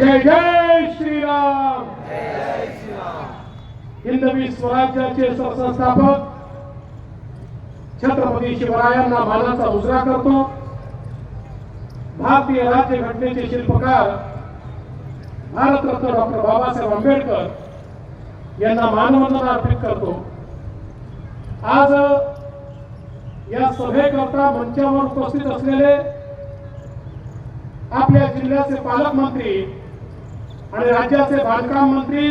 जय जय श्रीराम. हिंदवी स्वराज्याचे सरसंस्थापक छत्रपती शिवरायांना मानाचा उजरा करतो. भारतीय राज्य घटनेचे शिल्पकार भारतरत्न डॉक्टर बाबासाहेब आंबेडकर यांना मानवंदना अर्पित करतो. आज या सभेकरता मंचावर उपस्थित असलेले आपल्या जिल्ह्याचे पालकमंत्री आणि राज्याचे बांधकाम मंत्री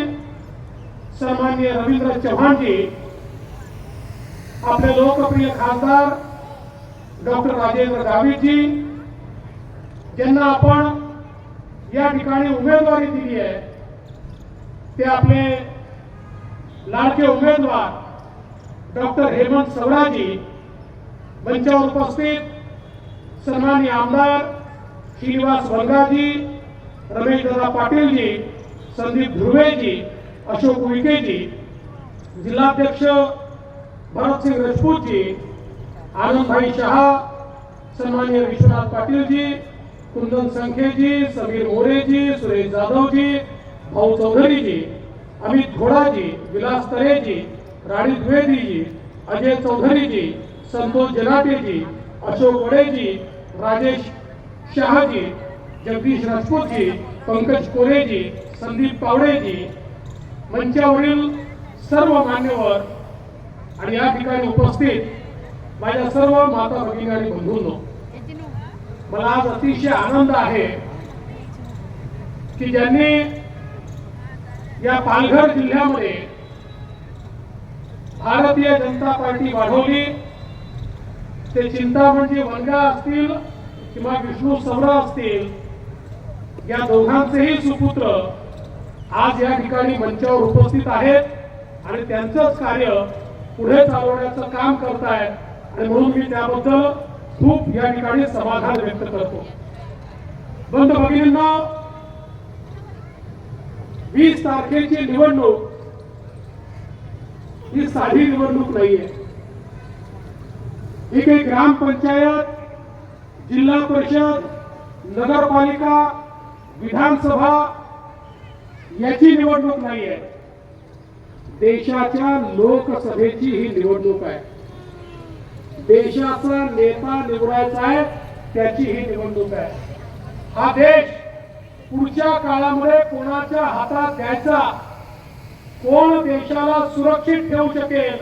सन्मान्य रवींद्र चव्हाणजी आपले लोकप्रिय खासदार डॉक्टर राजेंद्र गावितजी ज्यांना आपण या ठिकाणी उमेदवारी दिली आहे ते आपले लाडके उमेदवार डॉक्टर हेमंत सवराजी मंचावर उपस्थित सन्मान्य आमदार श्रीनिवास रमेश दादा पाटीलजी संदीप ध्रुवेजी अशोक उईकेजी जिल्हाध्यक्ष भरतसिंग राजपूतजी आनंदभाई शहा सन्माननीय विश्वनाथ पाटीलजी कुंदन संखेजी समीर मोरेजी सुरेश जाधवजी भाऊ चौधरीजी अमित घोडाजी विलास तरेजी राणी द्विवेदीजी अजय चौधरीजी संतोष जनाटेजी अशोक वडेजी राजेश शहाजी जगदीश राजपूतजी पंकज कोरेजी संदीप पावडेजी मंचावरील सर्व मान्यवर आणि या ठिकाणी उपस्थित माझ्या सर्व माता भगिनी आणि बंधूंनो मला आज अतिशय आनंद आहे की ज्यांनी या पालघर जिल्ह्यामध्ये भारतीय जनता पार्टी वाढवली. ते चिंतामणजी म्हणजे वनगा असतील किंवा विष्णू सवरा असतील या दोघांचेही सुपुत्र आज या ठिकाणी मंचावर उपस्थित आहेत आणि त्यांचंच कार्य पुढे चालवण्याचं काम करतायत. आणि म्हणून मी त्याबद्दल खूप या ठिकाणी समाधान व्यक्त करतो. बंद भगिनींना वीस तारखेची निवडणूक ही साधी निवडणूक नाहीये. ही काही ग्रामपंचायत जिल्हा परिषद नगरपालिका विधानसभा याची निवडणूक नाहीये देशाच्या लोकसभेची ही निवडणूक आहे. देशाचा नेता निवडायचा आहे त्याची ही निवडणूक आहे. हा देश पुढच्या काळामध्ये कोणाच्या हातात द्यायचा कोण देशाला सुरक्षित ठेवू शकेल?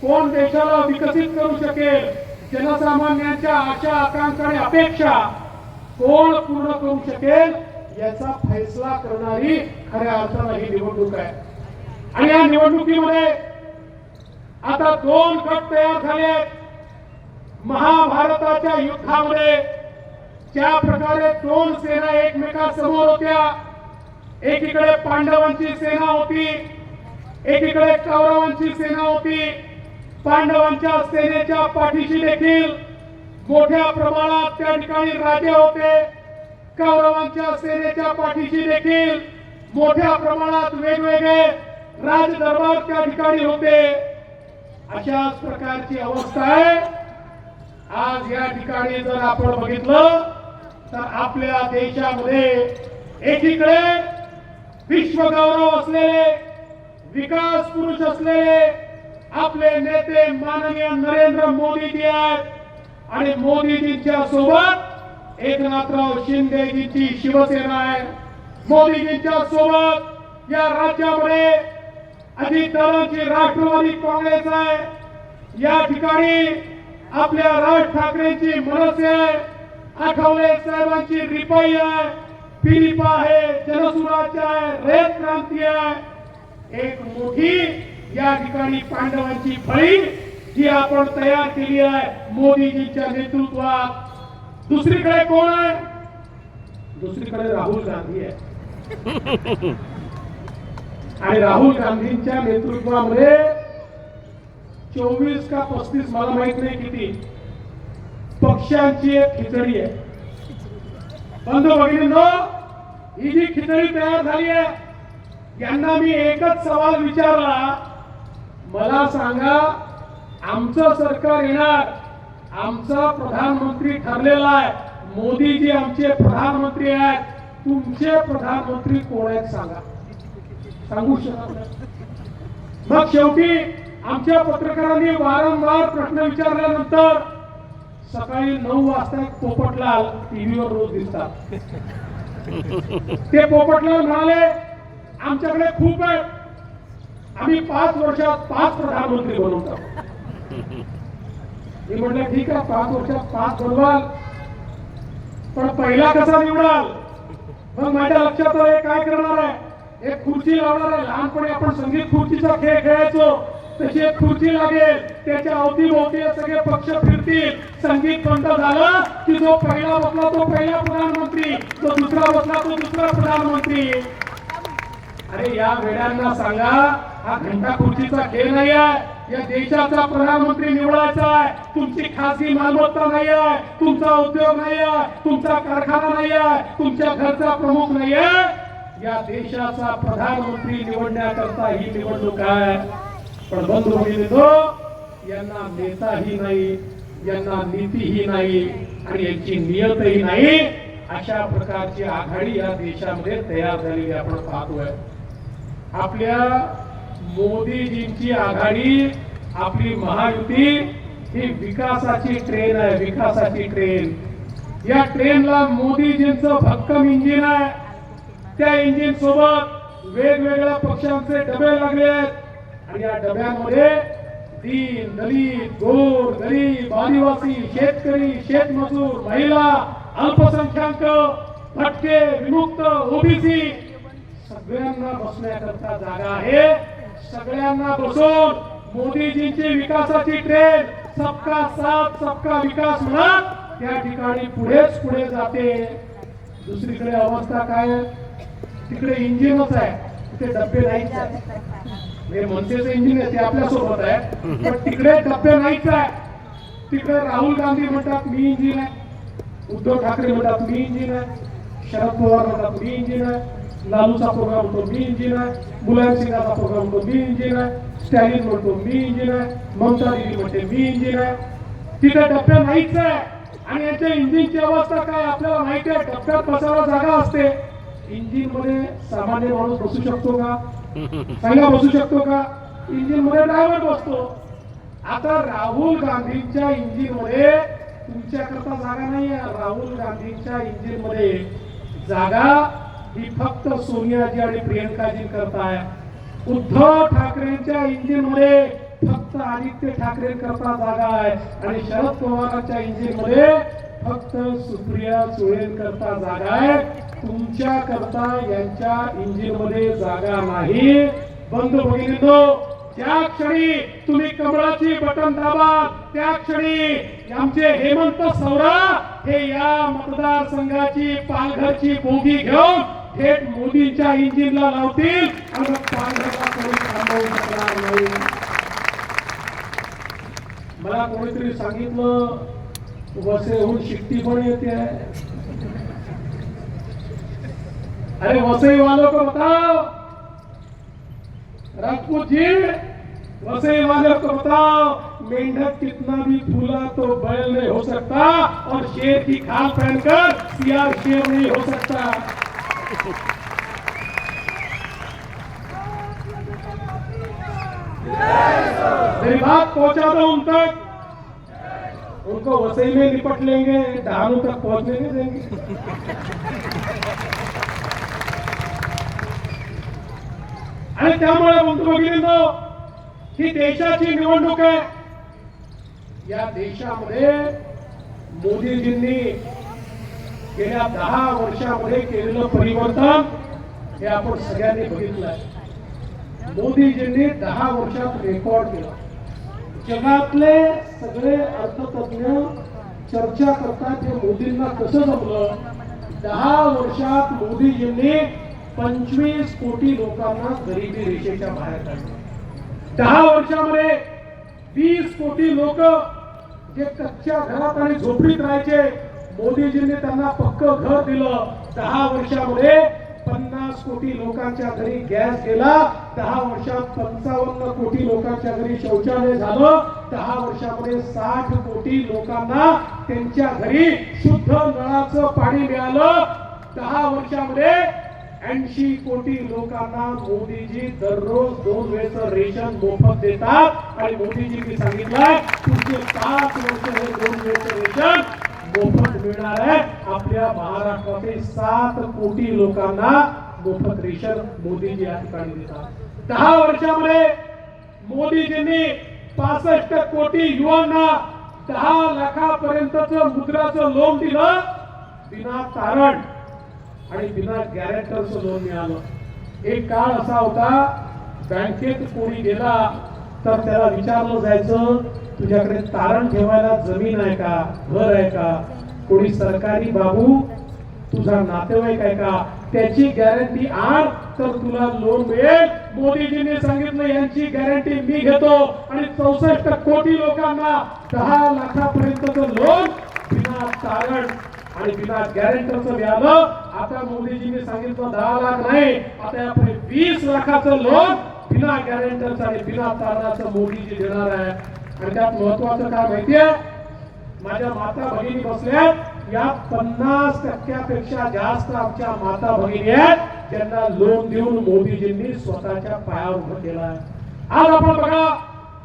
कोण देशाला विकसित करू शकेल? जनसामान्यांच्या आशा आकांक्षा आणि अपेक्षा कोण पूर्ण करू शकेल? याचा फैसला करणारी खऱ्या अर्थानं ही निवडणूक आहे. आणि या निवडणुकीमध्ये आता दोन गट तयार झाले आहेत. महाभारताच्या युद्धामध्ये ज्या प्रकारे दोन सेना एकमेकांसमोर होत्या एकीकडे पांडवांची सेना होती एकीकडे कौरवांची सेना होती. पांडवांच्या सेनेच्या पाठीशी देखील मोठ्या प्रमाणात त्या ठिकाणी राजे होते. कौरवांच्या सेनेच्या पाठीशी देखील मोठ्या प्रमाणात वेगवेगळे राजदरबार त्या ठिकाणी होते. अशाच प्रकारची अवस्था आहे. आज या ठिकाणी जर आपण बघितलं तर आपल्या देशामध्ये एकीकडे विश्वगौरव असलेले विकास पुरुष असलेले आपले नेते माननीय नरेंद्र मोदीजी आहेत. आणि मोदीजींच्या सोबत एकनाथराव शिंदेजींची शिवसेना आहे. मोदीजींच्या सोबत या राज्यामध्ये अजित दादांची राष्ट्रवादी काँग्रेस आहे. या ठिकाणी आपल्या राज ठाकरेंची मनसे आहे. आठवले साहेबांची रिपाई आहे. फिलिपा आहे जनसुराज्य आहे. रेत क्रांती आहे. एक मोठी या ठिकाणी पांडवांची फळी जी आपण तयार केली आहे मोदीजींच्या नेतृत्वात. दुसरीकडे कोण आहे? दुसरीकडे राहुल गांधी आहे. आणि राहुल गांधींच्या नेतृत्वामध्ये चोवीस का पस्तीस मला माहीत नाही किती. पक्षांची एक खिचडी आहे. बंधू भगिनींनो ही जी खिचडी तयार झाली आहे यांना मी एकच सवाल विचारला. मला सांगा आमचं सरकार येणार? आमचा प्रधानमंत्री ठरलेला आहे. मोदीजी आमचे प्रधानमंत्री आहेत. तुमचे प्रधानमंत्री कोण आहेत सांगा. सांगू शकत मग शेवटी आमच्या पत्रकारांनी वारंवार प्रश्न विचारल्यानंतर सकाळी नऊ वाजता एक पोपटलाल टीव्हीवर रोज दिसतात. ते पोपटलाल म्हणाले आमच्याकडे खूप आहे आम्ही पाच वर्षात पाच प्रधानमंत्री बनवतो मी म्हटलं ठीक आहे पाच वर्षात पाच बोलवाल पण पहिला कसा निवडाल? मग माझ्या लक्षात आलं काय करणार आहे? एक खुर्ची लावणार आहे. लहानपणी आपण संगीत खुर्चीचा खेळ खेळायचो. तशी एक खुर्ची लागेल. त्याच्या अवतीभोवती सगळे पक्ष फिरतील. संगीत बंद झालं की जो पहिला बसला तो पहिला प्रधानमंत्री. जो दुसरा बसला तो दुसरा प्रधानमंत्री. अरे या वेड्यांना सांगा हा घंटा खुर्चीचा खेळ नाही आहे या देशाचा प्रधानमंत्री निवडायचा आहे. तुमची खासगी मालमत्ता नाही आहे. तुमचा उद्योग नाही आहे. तुमचा कारखाना नाही आहे. तुमच्या घरचा प्रमुख नाही आहे. या देशाचा प्रधानमंत्री निवडण्याकरता ही निवडणूक आहे. पण बंधू देतो यांना नेताही नाही यांना नीतीही नाही आणि यांची नियतही नाही. अशा प्रकारची आघाडी या देशामध्ये तयार झालेली आपण पाहतोय. आपल्या मोदीजींची आघाडी आपली महायुती ही विकासाची ट्रेन आहे विकासाची ट्रेन या ट्रेनला मोदीजींचं भक्कम इंजिन आहे. त्या इंजिन सोबत वेगवेगळ्या पक्षांचे डबे लागले आहेत. आणि या डब्यांमध्ये दीन दलित गोर गरीब आदिवासी शेतकरी शेतमजूर महिला अल्पसंख्याक भटके विमुक्त ओबीसी सगळ्यांना बसण्याकरता जागा आहे. सगळ्यांना बसून मोदीजींची विकासाची ट्रेन सबका साथ सबका विकास म्हणत त्या ठिकाणी पुढेच पुढे जाते. दुसरीकडे अवस्था काय? तिकडे इंजिनच आहे. तिथे डब्बे नाहीच आहे. मनसेचं इंजिन आहे ते आपल्यासोबत आहे. पण तिकडे डब्बे नाहीच आहे. तिकडे राहुल गांधी म्हणतात मी इंजिन आहे. उद्धव ठाकरे म्हणतात मी इंजिन आहे. शरद पवार म्हणतात मी इंजिन आहे. लालूचा प्रोग्राम म्हणतो मी इंजिन आहे मुलायम सिंगाचा प्रोग्राम म्हणतो मी इंजिन आहे स्टॅलिन म्हणतो मी इंजिन आहे ममता दिदी म्हणते मी इंजिन आहे. तिथे डब्या नाहीच आहे. आणि यांच्या इंजिनची अवस्था काय आपल्याला माहिती आहे? डब्यात बसायला जागा असते. इंजिनमध्ये सामान्य माणूस बसू शकतो का? सांगा बसू शकतो का? इंजिनमध्ये ड्रायव्हर बसतो. आता राहुल गांधींच्या इंजिनमध्ये तुमच्याकरता जागा नाही आहे राहुल गांधींच्या इंजिनमध्ये जागा ही फक्त सोनियाजी आणि प्रियंकाजी करताय. उद्धव ठाकरेंच्या इंजिनमध्ये फक्त आदित्य ठाकरे करता जागा आहे. आणि शरद पवारांच्या इंजिनमध्ये फक्त सुप्रिया सुळे करता जागा आहे. तुमच्या करता यांच्या इंजिनमध्ये जागा नाही. बंधू भगिनींनो त्या क्षणी तुम्ही कमळाची बटन दाबा. त्या क्षणी आमचे हेमंत सौरा हे या मतदारसंघाची पालघरची बोगी घेऊन थेट मोदींच्या इंजिनला लावतील. आणि नाही. मला कोणीतरी सांगितलं वसईहून शिट्टी पण येते. अरे वसई वालों को बताओ राजपूत जी वसई वालों को बताओ मेंढक कितना भी फूला तो बैल नहीं हो सकता. और शेर की खाल पहनकर सियार शेर नहीं हो सकता. मेरी बात पहुंचा दो उन तक। उनको वसई में निपट लेंगे डहानू तक पहुंचने नहीं देंगे। आणि त्यामुळे म्हणतो भगिनींनो ही देशाची निवडणूक आहे या देशामध्ये मोदीजींनी गेल्या दहा वर्षामध्ये केलेलं परिवर्तन हे आपण सगळ्यांनी बघितलं आहे मोदीजींनी दहा वर्षात रेकॉर्ड केला. जगातले सगळे अर्थतज्ञ चर्चा करतात हे मोदींना कसं जमलं? दहा वर्षात मोदीजींनी पंचवीस कोटी लोकांना गरिबी रेषेच्या बाहेर काढलं. दहा वर्षामध्ये वीस कोटी लोक जे कच्च्या घरात आणि झोपडीत राहायचे मोदीजींनी त्यांना पक्क घर दिलं. दहा वर्षामध्ये पन्नास कोटी लोकांच्या घरी गॅस गेला. दहा वर्षात पंचावन्न कोटी लोकांच्या घरी शौचालय झालं. दहा वर्षामध्ये साठ कोटी लोकांना त्यांच्या घरी शुद्ध नळाचं पाणी मिळालं. दहा वर्षामध्ये ऐंशी कोटी लोकांना मोदीजी दररोज दोन वेळचं रेशन मोफत देतात. आणि मोदीजींनी सांगितलंय तुमचे पाच वर्ष मिळणार आहे. आपल्या महाराष्ट्रातील सात कोटी लोकांना मोफत रेशन मोदीजी या ठिकाणी देतात. दहा वर्षामध्ये मोदीजींनी पासष्ट कोटी युवांना दहा लाखापर्यंतच मुद्राचं लोन दिलं. बिना तारण आणि बिना गॅरेंटरचं लोन मिळालं. एक काळ असा होता बँकेत कोणी गेला तर त्याला विचारलं जायचं तुझ्याकडे तारण ठेवायला जमीन आहे का? घर आहे का? कोणी सरकारी बाबू तुझा नातेवाईक आहे का? त्याची गॅरंटी आण तर तुला लोन मिळेल. मोदीजींनी सांगितलं यांची गॅरंटी मी घेतो. आणि चौसष्ट कोटी लोकांना दहा लाखापर्यंत लोन बिना तारण आणि बिना गॅरंटरचं मिळालं. आता मोदीजींनी सांगितलं दहा लाख नाही. आता यापुढे वीस लाखाचं लोन बिना गॅरंटरचं आणि बिना तारणाचं मोदीजी देणार आहे. आणि त्यात महत्वाचं काय माहितीये? माझ्या माता भगिनी बसल्यात या पन्नास टक्क्यापेक्षा जास्त आमच्या माता भगिनी आहेत ज्यांना लोन देऊन मोदीजींनी स्वतःच्या पायावर उभं केला आज आपण बघा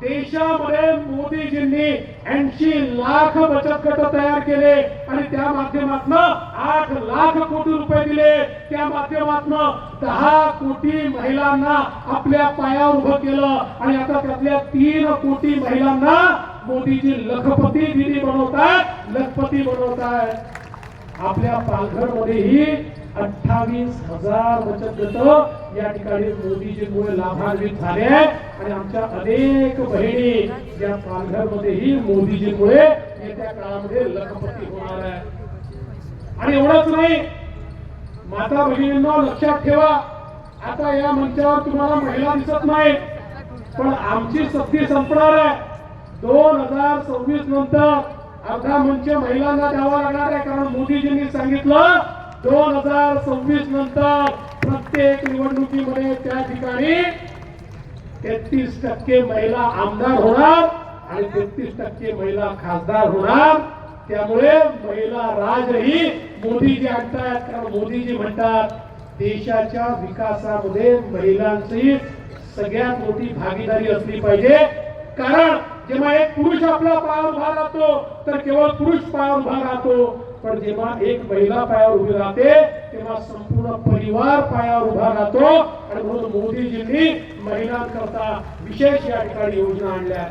देशामध्ये मोदीजींनी ऐंशी लाख बचत गट तयार केले आणि त्या माध्यमातून आठ लाख कोटी रुपये दिले. त्या माध्यमातून दहा कोटी महिलांना आपल्या पायावर उभं केलं आणि आता त्यातल्या तीन कोटी महिलांना मोदीजी लखपती दिदी बनवतात लखपती बनवतात. आपल्या पालघर मध्येही अठ्ठावीस हजार बचत गट या ठिकाणी मोदीजींमुळे लाभान्वित झाले आणि आमच्या अनेक बहिणी या पालघर मध्येही मोदीजींमुळे येत्या काळामध्ये लखपती होणार आहे आणि एवढंच नाही माता बहिणींना लक्षात ठेवा आता या मंचावर तुम्हाला महिला दिसत नाही पण आमची सक्ती संपणार आहे. दोन हजार सव्वीस नंतर अर्धा मंच म्हणजे महिलांना द्यावा लागणार आहे कारण मोदीजींनी सांगितलं दोन हजार सव्वीस नंतर प्रत्येक निवडणुकीमध्ये त्या ठिकाणी तेहतीस टक्के महिला आमदार होणार आणि तेहतीस टक्के महिला खासदार होणार. त्यामुळे महिला राजही मोदीजी आणतात कारण मोदीजी म्हणतात देशाच्या विकासामध्ये महिलांची सगळ्यात मोठी भागीदारी असली पाहिजे. कारण जेव्हा एक पुरुष आपला पायावर उभा राहतो तर केवळ पुरुष पायावर उभा राहतो. पण जेव्हा एक महिला पायावर उभी राहते तेव्हा संपूर्ण परिवार पायावर उभा राहतो. आणि म्हणून मोदीजींनी महिलांकरता विशेष या ठिकाणी योजना आणल्या.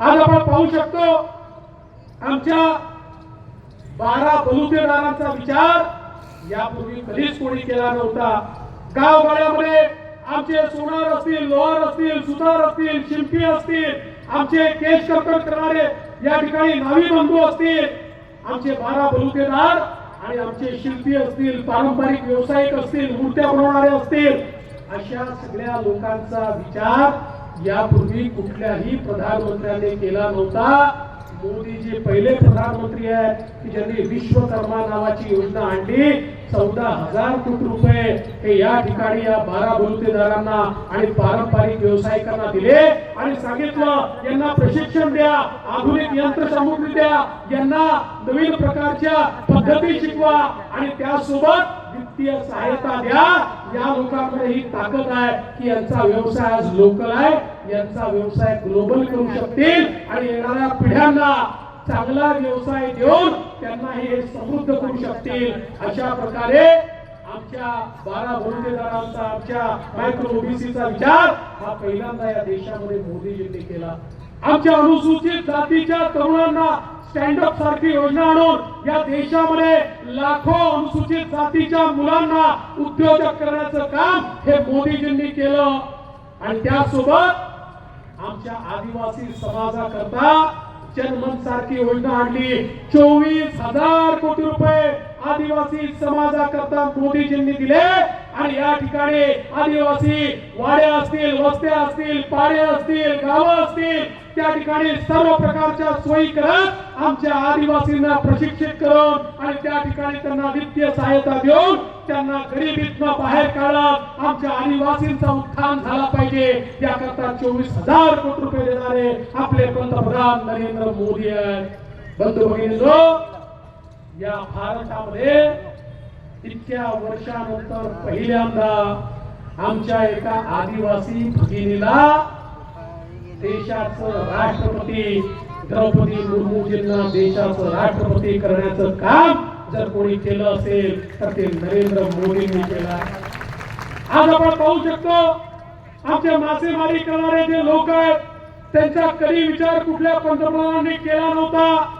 आज आपण पाहू शकतो आमच्या बारा बलुतेदारांचा विचार यापूर्वी कधीच कोणी केला नव्हता. गावगाड्यामध्ये आमचे सोनार असतील लोहार असतील सुतार असतील शिल्पी असतील आमचे केश कर्तन करणारे या ठिकाणी नावी बंधू असतील आमचे बारा बलुतेदार आणि आमचे शिल्पी असतील पारंपरिक व्यावसायिक असतील मूर्त्या बनवणारे असतील अशा सगळ्या लोकांचा विचार यापूर्वी कुठल्याही प्रधानमंत्र्यांनी केला नव्हता. मोदीजी पहिले प्रधानमंत्री आहेत की ज्यांनी विश्वकर्मा नावाची योजना आणली. चौदा हजार कोटी रुपये हे या ठिकाणी या बारा बलुतेदारांना आणि पारंपरिक व्यावसायिकांना दिले. आणि सांगितलं यांना प्रशिक्षण द्या आधुनिक यंत्रसामुग्री द्या यांना नवीन प्रकारच्या पद्धती शिकवा आणि त्यासोबत वित्तीय सहायता द्या. या लोकांमध्ये ही ताकद आहे की यांचा व्यवसाय आज लोकल आहे यांचा व्यवसाय ग्लोबल करू शकतील आणि येणाऱ्या पिढ्यांना चांगला व्यवसाय देऊन त्यांना हे समृद्ध करू शकतील. अशा प्रकारे आमच्या बारा बलुतेदारांचा आमच्या मायक्रो ओबीसीचा विचार हा पहिल्यांदा या देशामध्ये मोदीजींनी केला. आमच्या अनुसूचित जातीच्या तरुणांना स्टँड अप सारखी योजना आणून या देशामध्ये लाखो अनुसूचित जातीच्या मुलांना उद्योजक करण्याचं काम हे मोदीजींनी केलं. आणि त्यासोबत आमच्या आदिवासी समाजाकरता जनमन सारखी योजना आणली चोवीस हजार कोटी रुपये आदिवासी समाजाकरता मोदीजींनी दिले आणि या ठिकाणी आदिवासी वाड्या असतील वस्त्या असतील पाड्या असतील गावं असतील त्या ठिकाणी सर्व प्रकारच्या सोयी करत आमच्या आदिवासींना प्रशिक्षित करून आणि त्या ठिकाणी त्यांना वित्तीय सहायता देऊन त्यांना गरिबीतनं बाहेर काढत आमच्या आदिवासींचा उत्थान झाला पाहिजे. याकरता चोवीस हजार कोटी रुपये देणारे आपले पंतप्रधान नरेंद्र मोदी आहेत. बंधू भगिनी या भारतामध्ये इतक्या वर्षानंतर पहिल्यांदा आमच्या एका आदिवासी भगिनीला देशाचं राष्ट्रपती द्रौपदी मुर्मूजींना देशाचं राष्ट्रपती करण्याचं काम जर कोणी केलं असेल तर ते नरेंद्र मोदींनी केलं आज आपण पाहू शकतो आमचे मासेमारी करणारे जे लोक आहेत त्यांचा कधी विचार कुठल्या पंतप्रधानांनी केला नव्हता?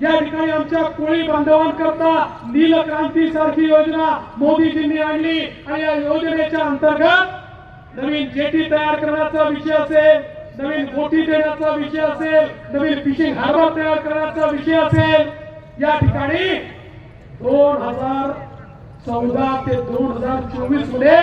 या ठिकाणी आमच्या कोळी बांधवांकरता नीलक्रांती सारखी योजना मोदीजींनी आणली आणि या योजनेच्या अंतर्गत नवीन जेटी तयार करण्याचा विषय असेल नवीन बोटी देण्याचा विषय असेल नवीन फिशिंग हार्बर तयार करण्याचा विषय असेल या ठिकाणी दोन हजार चौदा ते दोन हजार चोवीसमध्ये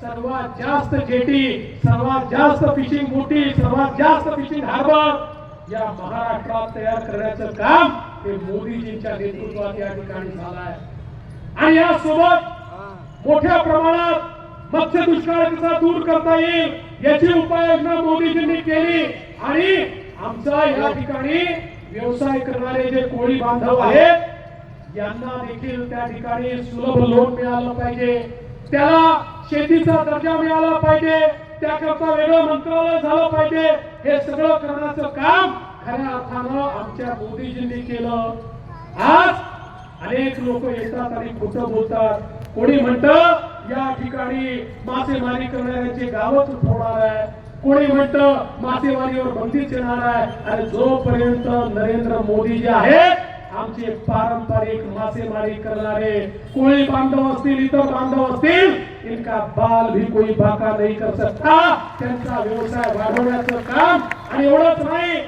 सर्वात जास्त जेटी सर्वात जास्त फिशिंग बोटी सर्वात जास्त फिशिंग हार्बर या महाराष्ट्रात तयार करण्याचं काम हे मोदीजींच्या नेतृत्वात या ठिकाणी झालं आहे आणि यासोबत मोठ्या प्रमाणात मत्स्य दुष्काळ कसा दूर करता येईल याची उपाययोजना मोदीजींनी केली. आणि आमचा या ठिकाणी व्यवसाय करणारे जे कोळी बांधव आहेत यांना देखील त्या ठिकाणी सुलभ लोन मिळालं पाहिजे. त्याला शेतीचा दर्जा मिळाला पाहिजे. त्याकरता वेगळं मंत्रालय झालं पाहिजे. हे सगळं करण्याचं काम खऱ्या अर्थानं आमच्या मोदीजींनी केलं. आज अनेक लोक येतात आणि खोटं बोलतात. कोणी म्हणत या ठिकाणी मासेमारी करणाऱ्यांची गावच उठवणार आहे. कोणी म्हणत मासेमारीवर बंदीच येणार आहे. आणि जोपर्यंत नरेंद्र मोदी जे आहेत आमचे पारंपरिक मासेमारी करणारे कोळी बांधव असतील इतर बांधव असतील इनका बाल भी कोई बाका नाही कर सकता. त्यांचा व्यवसाय वाढवण्याचं काम आणि एवढंच नाही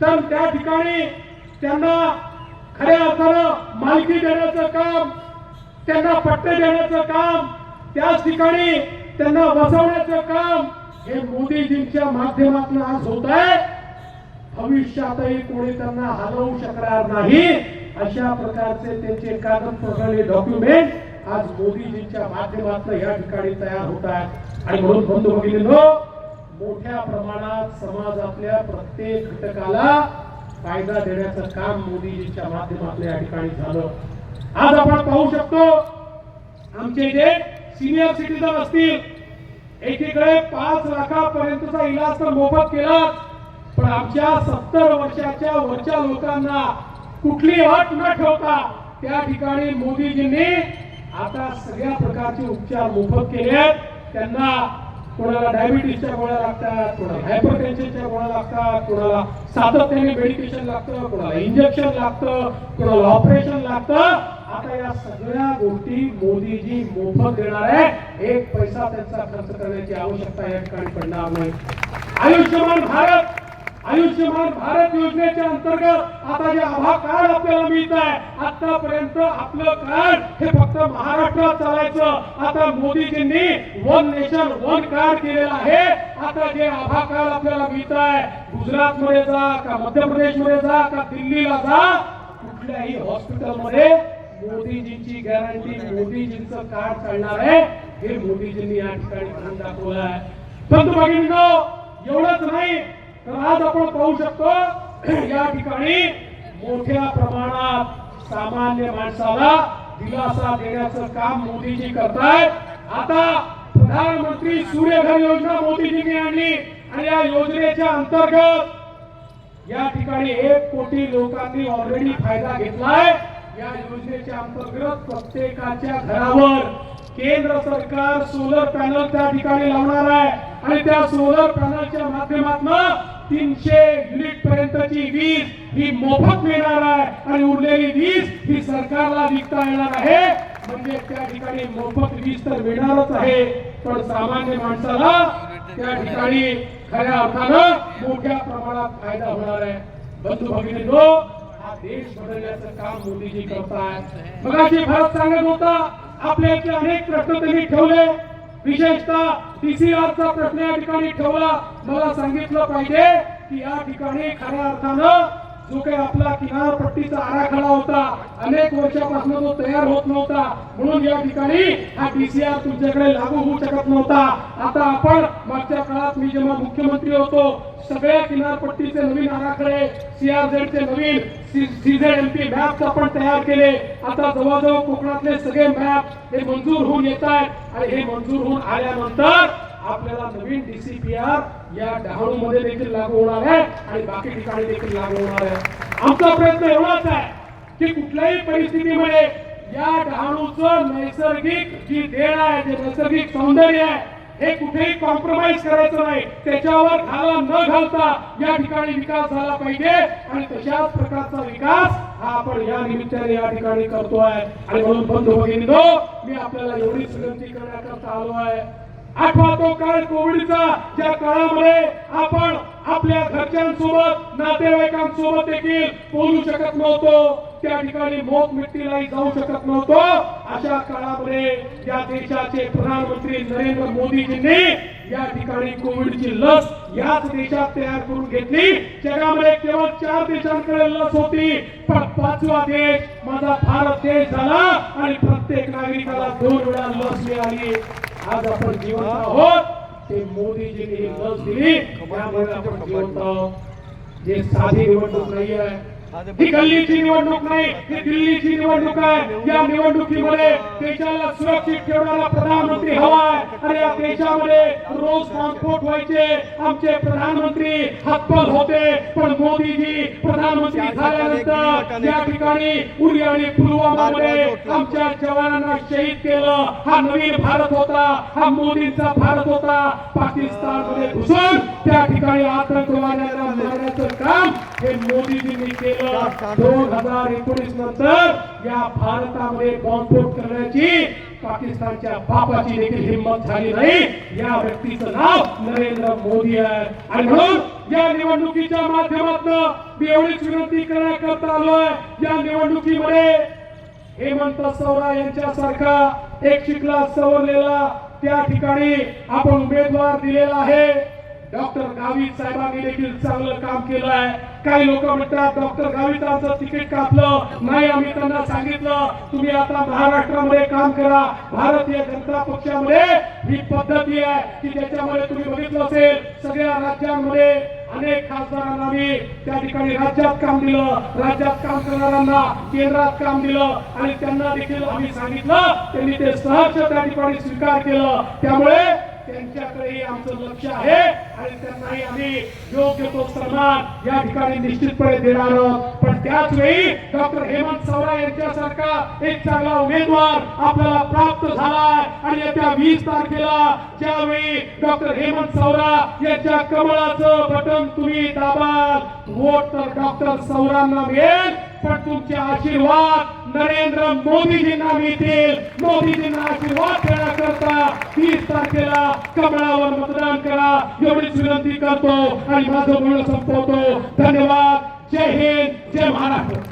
तर त्या ठिकाणी त्यांना खऱ्या अर्थानं मालकी देण्याचं काम त्यांना पट्टे देण्याचं काम त्याच ठिकाणी त्यांना वसवण्याचं काम हे मोदीजींच्या माध्यमातून आज होत आहे भविष्यातही कोणी त्यांना हलवू शकणार नाही. अशा प्रकारचे त्यांचे कागदपत्र डॉक्युमेंट आज मोदीजींच्या माध्यमातून या ठिकाणी तयार होत आहेत. आणि म्हणून बंधू भगिनींनो मोठ्या प्रमाणात समाजातल्या प्रत्येक घटकाला फायदा देण्याचं काम मोदीजींच्या माध्यमातून या ठिकाणी झालं. आज आपण पाहू शकतो आमचे जे सिनियर सिटीजन असतील एकीकडे पाच लाखापर्यंतचा इलाज तर मोफत केला पण आमच्या सत्तर वर्षाच्या वरच्या लोकांना कुठली अट न ठेवता त्या ठिकाणी मोदीजींनी आता सगळ्या प्रकारचे उपचार मोफत केले आहेत. त्यांना कोणाला डायबिटीसच्या गोळ्या लागतात कोणाला हायपर टेन्शनच्या गोळ्या लागतात कोणाला सातत्याने मेडिकेशन लागतं कोणाला इंजेक्शन लागतं कोणाला ऑपरेशन लागतं. आता या सगळ्या गोष्टी मोदीजी मोफत देणार आहे एक पैसा त्यांचा खर्च करण्याची आवश्यकता या ठिकाणी पडणार नाही. आयुष्यमान भारत आयुष्यमान भारत योजनेच्या अंतर्गत आता जे आभा कार्ड आपल्याला मिळत आहे आतापर्यंत आपलं कार्ड हे फक्त महाराष्ट्रात चालायचं. आता मोदीजींनी वन नेशन वन कार्ड केलेलं आहे. आता जे आभा कार्ड आपल्याला मिळत आहे गुजरात मध्ये जा का मध्य प्रदेशमध्ये जा का दिल्लीला जा कुठल्याही हॉस्पिटलमध्ये मोदीजींची गॅरंटी मोदीजींचं कार्ड चालणार आहे. हे मोदीजींनी या ठिकाणी दाखवलं आहे परंतु भगिनींनो एवढंच नाही. तर आज आपण पाहू शकतो या ठिकाणी मोठ्या प्रमाणात सामान्य माणसाला दिलासा देण्याचं काम मोदीजी करतायत. आता प्रधानमंत्री सूर्यघर योजना मोदीजींनी आणली आणि या योजनेच्या अंतर्गत या ठिकाणी एक कोटी लोकांनी ऑलरेडी फायदा घेतलाय. या योजनेच्या अंतर्गत प्रत्येकाच्या घरावर केंद्र सरकार सोलर पॅनल त्या ठिकाणी लावणार आहे. आणि त्या सोलर पॅनलच्या माध्यमातून तीनशे युनिट पर्यंतची वीज ही मोफत मिळणार आहे. आणि उरलेली वीज ही सरकारला विकता येणार आहे. म्हणजे त्या ठिकाणी मोफत वीज तर मिळणारच आहे. पण सामान्य माणसाला त्या ठिकाणी खऱ्या अर्थानं मोठ्या प्रमाणात फायदा होणार आहे. बंधू भगिनींनो हा देश बदलण्याचं काम मोदीजी करतायत. मगाशी भारत सांगत होता आपल्या अनेक प्रश्न त्यांनी ठेवले. विशेषतः टीसीआरचा प्रश्न या ठिकाणी ठेवला. मला सांगितलं पाहिजे की या ठिकाणी खऱ्या अर्थानं जो काही आपला किनारपट्टीचा आराखडा होता अनेक वर्षापासून तो तयार होत नव्हता. म्हणून या ठिकाणी हा डीसीआर तुमच्याकडे लागू होऊ शकत नव्हता. आता आपण मागच्या काळात मी जेव्हा मुख्यमंत्री होतो सगळ्या किनारपट्टीचे नवीन आराखडे सीआरझेड चे नवीन सीझेड एमपी मॅप्स आपण तयार केले. आता जवळजवळ कोकणातले सगळे मॅप हे मंजूर होऊन येत आहेत. आणि हे मंजूर होऊन आल्यानंतर आपल्याला नवीन डीसीपीआर या डहाणू मध्ये देखील लागू होणार आहे आणि बाकी ठिकाणी देखील लागू होणार आहे. आमचा प्रयत्न एवढाच आहे की कुठल्याही परिस्थितीमध्ये या डहाणूचं नैसर्गिक जी देण आहे जे नैसर्गिक सौंदर्य आहे हे कुठेही कॉम्प्रोमाइज करायचं नाही. त्याच्यावर घाला न घालता या ठिकाणी विकास झाला पाहिजे आणि तशाच प्रकारचा विकास हा आपण या निमित्ताने या ठिकाणी करतोय. आणि म्हणून बंधू भगिनी मी आपल्याला एवढीच विनंती करण्याकरता आलो आहे. आठवा तो काळ कोविडचा ज्या काळामध्ये आपण आपल्या घरच्यांसोबत नातेवाईकांसोबत देखील बोलू शकत नव्हतो त्या ठिकाणी मोक मिट्टीलाही जाऊ शकत नव्हतो. अशा काळामध्ये या देशाचे प्रधानमंत्री नरेंद्र मोदीजींनी या ठिकाणी कोविडची लस याच देशात तयार करून घेतली. जगामध्ये केवळ चार देशांकडे लस होती पण पाचवा देश माझा भारत देश झाला आणि प्रत्येक नागरिकाला दोन वेळा लस मिळाली. आज आपण जिवंत आहोत. ते मोदीजींनी ही लस दिली. त्यामुळे आपण जिवंत आहोत. जे साधी निवडणूक नाही आहे ही गल्लीची निवडणूक नाही ही दिल्लीची निवडणूक आहे. या निवडणुकीमध्ये देशाला सुरक्षित ठेवणारा प्रधानमंत्री हवा आणि या देशामध्ये रोज ट्रान्सपोर्ट व्हायचे. आमचे प्रधानमंत्री हतबल होते. पण मोदीजी प्रधानमंत्री झाल्यानंतर या ठिकाणी उरी आणि पुलवामामध्ये आमच्या जवानांना शहीद केलं. हा नवीन भारत होता. हा मोदींचा भारत होता. पाकिस्तानमध्ये घुसून त्या ठिकाणी आतंकवाद्यांना मारण्याचं काम हे मोदीजींनी केलं. दोन हजार एकोणीस नंतर या भारतामध्ये बॉम्बस्फोट करण्याची पाकिस्तानच्या बापाची देखील हिंमत झाली नाही. या व्यक्तीचं नाव नरेंद्र मोदी आहे. आणि म्हणून या निवडणुकीच्या माध्यमातून मी एवढीच विनंती करण्याकरता आलोय. या निवडणुकीमध्ये हेमंत सवरा यांच्यासारखा एक शिकला सवरलेला त्या ठिकाणी आपण उमेदवार दिलेला आहे. डॉक्टर गावित साहेबांनी देखील चांगलं काम केलं आहे. काही लोक म्हणतात डॉक्टर गावितांचं तिकीट कापलं. नाही आम्ही त्यांना सांगितलं तुम्ही आता महाराष्ट्रामध्ये काम करा. भारतीय जनता पक्षामध्ये ही पद्धती आहे की ज्याच्यामध्ये तुम्ही बघितलं असेल सगळ्या राज्यांमध्ये अनेक खासदारांना मी त्या ठिकाणी राज्यात काम दिलं. राज्यात काम करणाऱ्यांना केंद्रात काम दिलं आणि त्यांना देखील आम्ही सांगितलं त्यांनी ते सहज त्या ठिकाणी स्वीकार केलं. त्यामुळे त्यांच्याकडेही आमचं लक्ष आहे आणि त्यांनाही आम्ही योग्य तो सन्मान या ठिकाणी निश्चितपणे देणार आहोत. पण त्याच वेळी डॉक्टर हेमंत सवरा यांच्यासारखा एक चांगला उमेदवार आपल्याला प्राप्त झालाय. आणि येत्या वीस तारखेला ज्यावेळी डॉक्टर हेमंत सवरा यांच्या कमळाचं बटन तुम्ही दाबाल वोट तर डॉक्टर सौरांना मिळेल. पण तुमचे आशीर्वाद नरेंद्र मोदीजींना मिळतील. मोदीजींना आशीर्वाद देण्याकरता तीस तारखेला कमळावर मतदान करा. एवढीच विनंती करतो आणि माझं बोलणं संपवतो. धन्यवाद. जय हिंद. जय महाराष्ट्र.